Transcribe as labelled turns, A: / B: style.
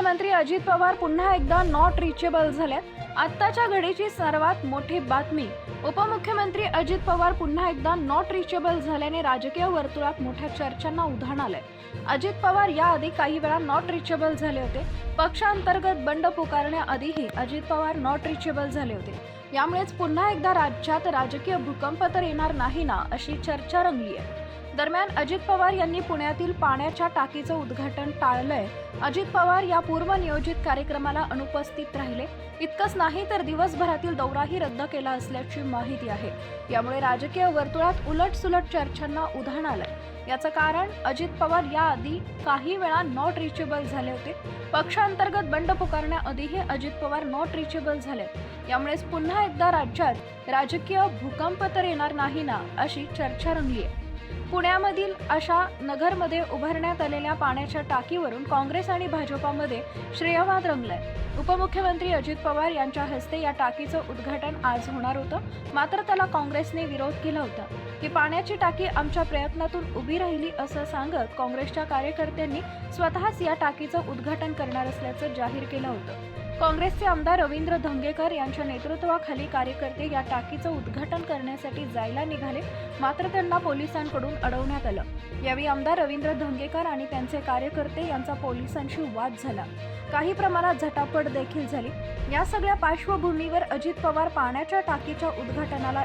A: मुख्यमंत्री अजित पवार पुन्हा एकदा नॉट रिचेबल झाल्यात. आत्ताच्या घडीची सर्वात मोठी बातमी उपमुख्यमंत्री अजित पवार पुन्हा एकदा नॉट रिचेबल झाल्याने राजकीय वर्तुळात मोठ्या चर्चांना उधाण आलंय. अजित पवार याआधी काही वेळा नॉट रिचेबल झाले होते. पक्षांतर्गत बंड पुकारण्याआधीही अजित पवार नॉट रिचेबल झाले होते. यामुळेच पुन्हा एकदा राज्यात राजकीय भूकंप तर येणार नाही ना अशी चर्चा रंगली आहे दरम्यान अजित पवार यांनी पुण्यातील पाण्याच्या टाकीचं उद्घाटन टाळलंय. अजित पवार या पूर्वनियोजित कार्यक्रमाला अनुपस्थित राहिले. इतकंच नाही तर दिवसभरातील दौराही रद्द केला असल्याची माहिती आहे. यामुळे राजकीय वर्तुळात उलटसुलट चर्चांना उधाण आलंय. याचं कारण अजित पवार याआधी काही वेळा नॉट रिचेबल झाले होते. पक्षांतर्गत बंड पुकारण्याआधीही अजित पवार नॉट रिचेबल झाले. यामुळेच पुन्हा एकदा राज्यात राजकीय भूकंप तर येणार नाही ना अशी चर्चा रंगली आहे पुण्यामधील अशा नगरमध्ये उभारण्यात आलेल्या पाण्याच्या टाकीवरून काँग्रेस आणि भाजपामध्ये श्रेयवाद रंगलाय. उपमुख्यमंत्री अजित पवार यांच्या हस्ते या टाकीचं उद्घाटन आज होणार होतं. मात्र त्याला काँग्रेसने विरोध केला होता. की पाण्याची टाकी आमच्या प्रयत्नातून उभी राहिली असं सांगत काँग्रेसच्या कार्यकर्त्यांनी स्वतःच या टाकीचं उद्घाटन करणार असल्याचं जाहीर केलं होतं. काँग्रेसचे आमदार रवींद्र धंगेकर यांच्या नेतृत्वाखाली कार्यकर्ते या टाकीचं उद्घाटन करण्यासाठी जायला निघाले मात्र त्यांना पोलिसांकडून अडवण्यात आलं. यावेळी आमदार रवींद्र धंगेकर आणि त्यांचे कार्यकर्ते यांचा पोलिसांशी वाद झाला. काही प्रमाणात झटापट देखील झाली. या सगळ्या पार्श्वभूमीवर अजित पवार पाण्याच्या टाकीच्या उद्घाटनाला